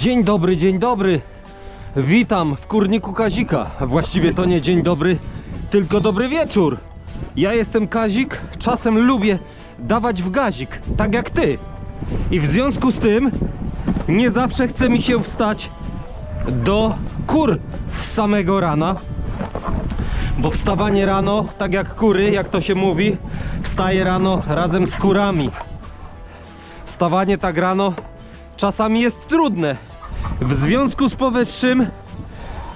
Dzień dobry, dzień dobry. Witam w kurniku Kazika. Właściwie to nie dzień dobry, tylko dobry wieczór. Ja jestem Kazik, czasem lubię dawać w gazik, tak jak ty. I w związku z tym nie zawsze chce mi się wstać do kur z samego rana. Bo wstawanie rano, tak jak kury, jak to się mówi, wstaje rano razem z kurami. Wstawanie tak rano czasami jest trudne. W związku z powyższym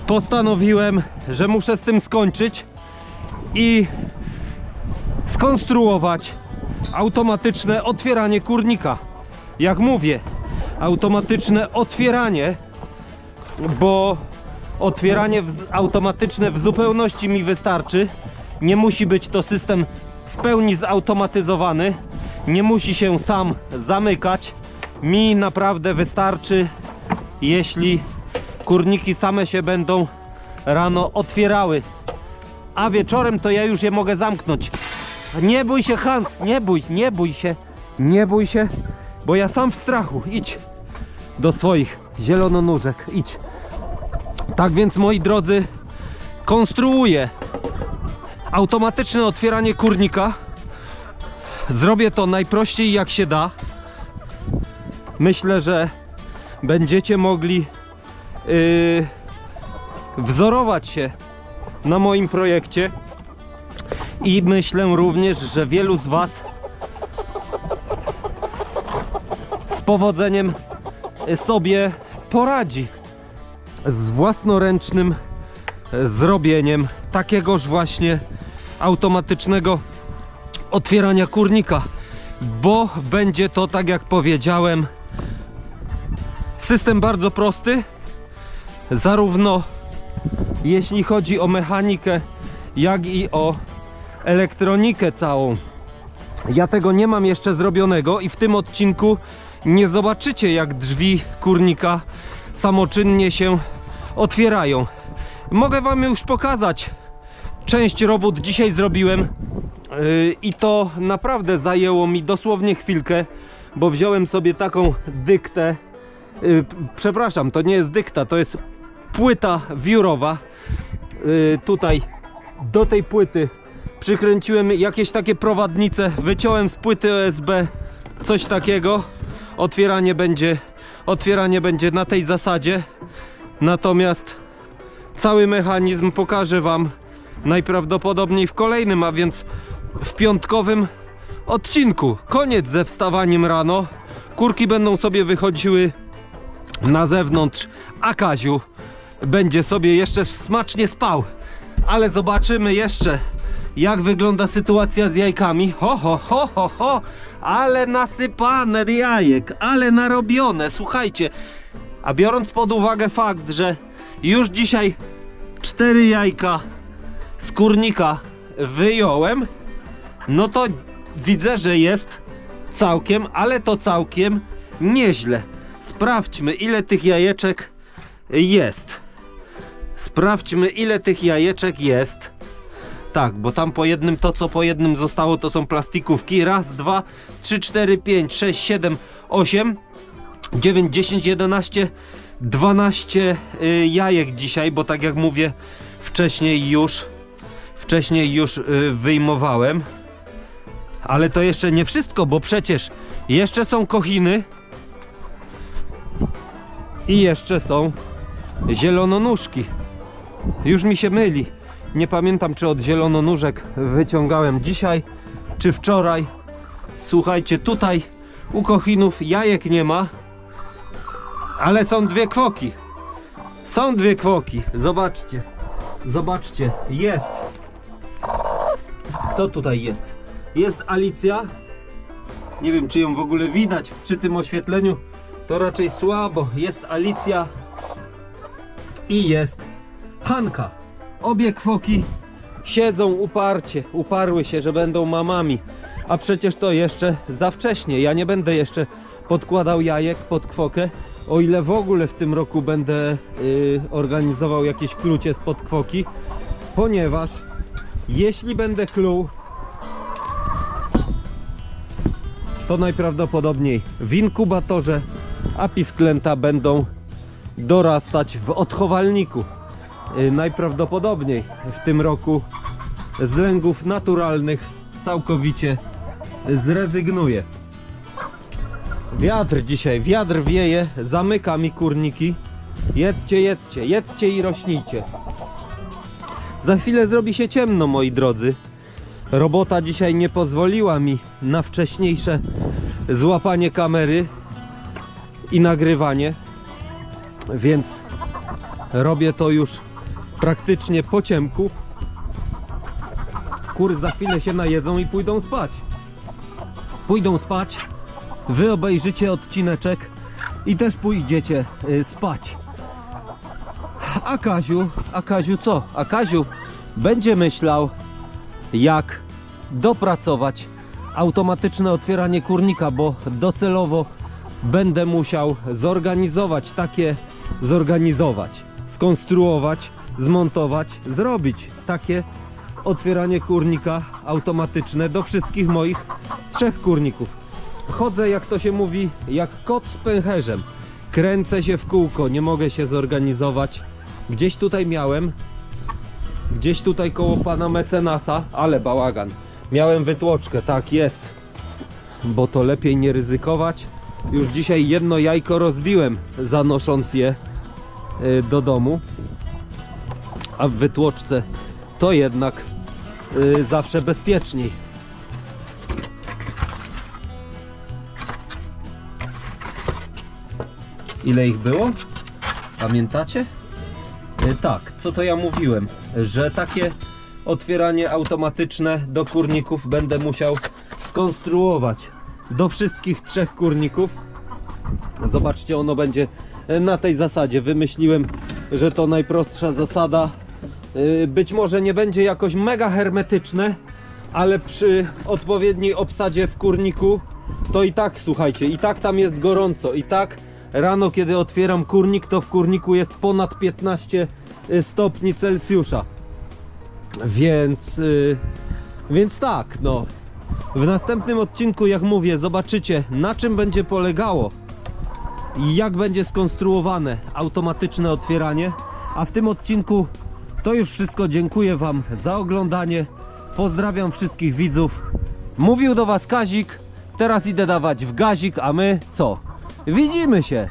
postanowiłem, że muszę z tym skończyć i skonstruować automatyczne otwieranie kurnika. Jak mówię, automatyczne otwieranie, bo otwieranie automatyczne w zupełności mi wystarczy. Nie musi być to system w pełni zautomatyzowany. Nie musi się sam zamykać. Mi naprawdę wystarczy, jeśli kurniki same się będą rano otwierały. A wieczorem to ja już je mogę zamknąć. Nie bój się, Hans, nie bój, nie bój się. Nie bój się, bo ja sam w strachu. Idź do swoich zielononóżek, idź. Tak więc, moi drodzy, konstruuję automatyczne otwieranie kurnika. Zrobię to najprościej jak się da. Myślę, że będziecie mogli yy, wzorować się na moim projekcie. I myślę również, że wielu z Was z powodzeniem sobie poradzi z własnoręcznym e, zrobieniem takiegoż właśnie automatycznego otwierania kurnika, bo będzie to, tak jak powiedziałem, system bardzo prosty, zarówno jeśli chodzi o mechanikę, jak i o elektronikę całą. Ja tego nie mam jeszcze zrobionego i w tym odcinku nie zobaczycie jak drzwi kurnika samoczynnie się otwierają. Mogę wam już pokazać. Część robót dzisiaj zrobiłem yy, i to naprawdę zajęło mi dosłownie chwilkę, bo wziąłem sobie taką dyktę. Yy, przepraszam, to nie jest dykta, to jest płyta wiórowa. Yy, tutaj do tej płyty przykręciłem jakieś takie prowadnice, wyciąłem z płyty OSB coś takiego. Otwieranie będzie, otwieranie będzie na tej zasadzie. Natomiast cały mechanizm pokażę Wam najprawdopodobniej w kolejnym, a więc w piątkowym odcinku. Koniec ze wstawaniem rano. Kurki będą sobie wychodziły na zewnątrz, a Kaziu będzie sobie jeszcze smacznie spał. Ale zobaczymy jeszcze, jak wygląda sytuacja z jajkami. Ho, ho, ho, ho, ho, ale nasypane jajek, ale narobione. Słuchajcie, a biorąc pod uwagę fakt, że już dzisiaj cztery jajka z kurnika wyjąłem, no to widzę, że jest całkiem, ale to całkiem nieźle. Sprawdźmy, ile tych jajeczek jest. Sprawdźmy, ile tych jajeczek jest. Tak, bo tam po jednym, to co po jednym zostało, to są plastikówki. Raz, dwa, trzy, cztery, pięć, sześć, siedem, osiem, dziewięć, dziesięć, jedenaście, dwanaście y, jajek dzisiaj, bo tak jak mówię, wcześniej już, wcześniej już y, wyjmowałem. Ale to jeszcze nie wszystko, bo przecież jeszcze są kochiny i jeszcze są zielononóżki. Już mi się myli. Nie pamiętam, czy od zielononóżek wyciągałem dzisiaj, czy wczoraj. Słuchajcie, tutaj u kochinów jajek nie ma, ale są dwie kwoki. Są dwie kwoki. Zobaczcie. Zobaczcie. Jest. Kto tutaj jest? Jest Alicja. Nie wiem, czy ją w ogóle widać przy tym oświetleniu. To raczej słabo. Jest Alicja i jest Hanka. Obie kwoki siedzą uparcie, uparły się, że będą mamami. A przecież to jeszcze za wcześnie. Ja nie będę jeszcze podkładał jajek pod kwokę. O ile w ogóle w tym roku będę y, organizował jakieś klucie spod kwoki, ponieważ jeśli będę kluł, to najprawdopodobniej w inkubatorze, a pisklęta będą dorastać w odchowalniku. Y, Najprawdopodobniej w tym roku z lęgów naturalnych całkowicie zrezygnuję. Wiatr dzisiaj, wiatr wieje, zamyka mi kurniki. Jedźcie, jedźcie, jedźcie i rośnijcie. Za chwilę zrobi się ciemno, moi drodzy. Robota dzisiaj nie pozwoliła mi na wcześniejsze złapanie kamery i nagrywanie, więc robię to już praktycznie po ciemku. Kury za chwilę się najedzą i pójdą spać. Pójdą spać, wy obejrzycie odcineczek i też pójdziecie y, spać. A Kaziu, a Kaziu co? A Kaziu będzie myślał, jak dopracować automatyczne otwieranie kurnika, bo docelowo będę musiał zorganizować takie, zorganizować, skonstruować, zmontować, zrobić takie otwieranie kurnika automatyczne do wszystkich moich trzech kurników. Chodzę, jak to się mówi, jak kot z pęcherzem. Kręcę się w kółko, nie mogę się zorganizować. Gdzieś tutaj miałem, gdzieś tutaj koło pana mecenasa, ale bałagan. Miałem wytłoczkę, tak jest, bo to lepiej nie ryzykować. Już dzisiaj jedno jajko rozbiłem, zanosząc je y, do domu, a w wytłoczce to jednak y, zawsze bezpieczniej. Ile ich było? Pamiętacie? Y, Tak, co to ja mówiłem, że takie otwieranie automatyczne do kurników będę musiał skonstruować do wszystkich trzech kurników. Zobaczcie, ono będzie na tej zasadzie. Wymyśliłem, że to najprostsza zasada. Y, Być może nie będzie jakoś mega hermetyczne, ale przy odpowiedniej obsadzie w kurniku to i tak, słuchajcie, i tak tam jest gorąco. I tak rano, kiedy otwieram kurnik, to w kurniku jest ponad 15 stopni Celsjusza. Więc, więc tak, no. W następnym odcinku, jak mówię, zobaczycie na czym będzie polegało i jak będzie skonstruowane automatyczne otwieranie. A w tym odcinku to już wszystko. Dziękuję Wam za oglądanie. Pozdrawiam wszystkich widzów. Mówił do Was Kazik. Teraz idę dawać w gazik, a my co? Widzimy się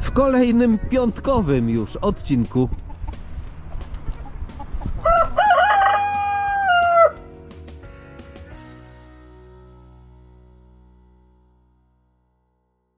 w kolejnym piątkowym już odcinku